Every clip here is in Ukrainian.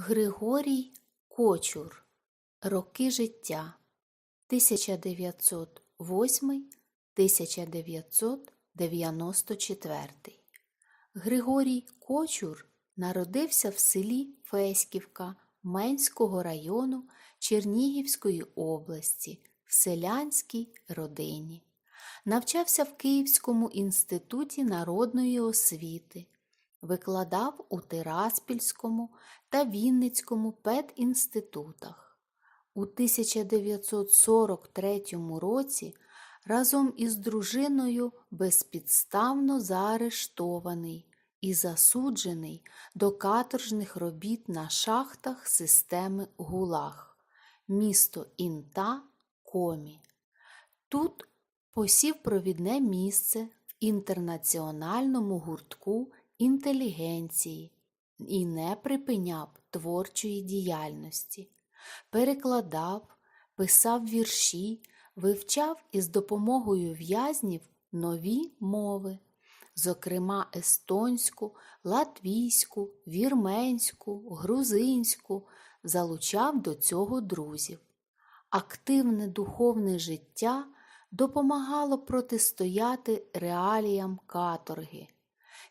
Григорій Кочур. Роки життя. 1908-1994 Григорій Кочур народився в селі Феськівка Менського району Чернігівської області в селянській родині. Навчався в Київському інституті народної освіти, викладав у Тираспільському та Вінницькому педінститутах. У 1943 році разом із дружиною безпідставно заарештований і засуджений до каторжних робіт на шахтах системи ГУЛАГ, місто Інта, Комі. Тут посів провідне місце в інтернаціональному гуртку інтелігенції і не припиняв творчої діяльності, перекладав, писав вірші, вивчав із допомогою в'язнів нові мови, зокрема естонську, латвійську, вірменську, грузинську, залучав до цього друзів. Активне духовне життя допомагало протистояти реаліям каторги.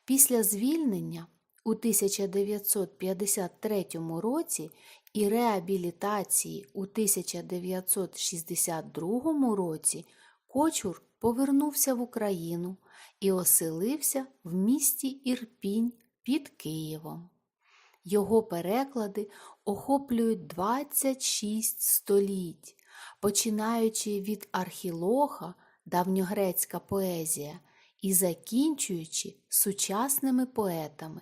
Після звільнення у 1953 році і реабілітації у 1962 році Кочур повернувся в Україну і оселився в місті Ірпінь під Києвом. Його переклади охоплюють 26 століть, починаючи від архілоха, давньогрецька поезія, і закінчуючи сучасними поетами.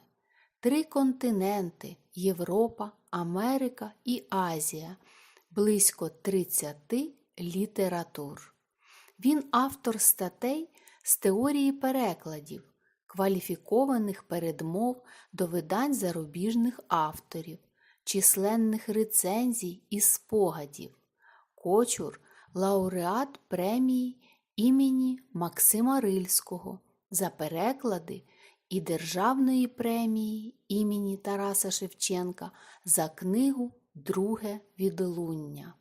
Три континенти Європа, Америка і Азія, близько 30 літератур. Він автор статей з теорії перекладів, кваліфікованих передмов до видань зарубіжних авторів, численних рецензій і спогадів. Кочур лауреат премії імені Максима Рильського за переклади і Державної премії імені Тараса Шевченка за книгу Друге відлуння.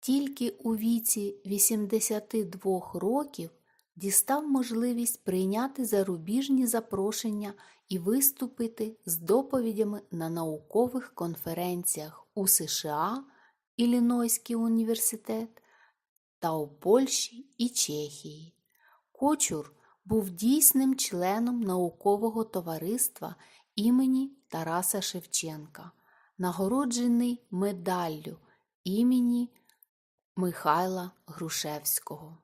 Тільки у віці 82 років дістав можливість прийняти зарубіжні запрошення і виступити з доповідями на наукових конференціях у США, Іллінойський університет та у Польщі і Чехії. Кочур був дійсним членом наукового товариства імені Тараса Шевченка, нагороджений медаллю імені Михайла Грушевського.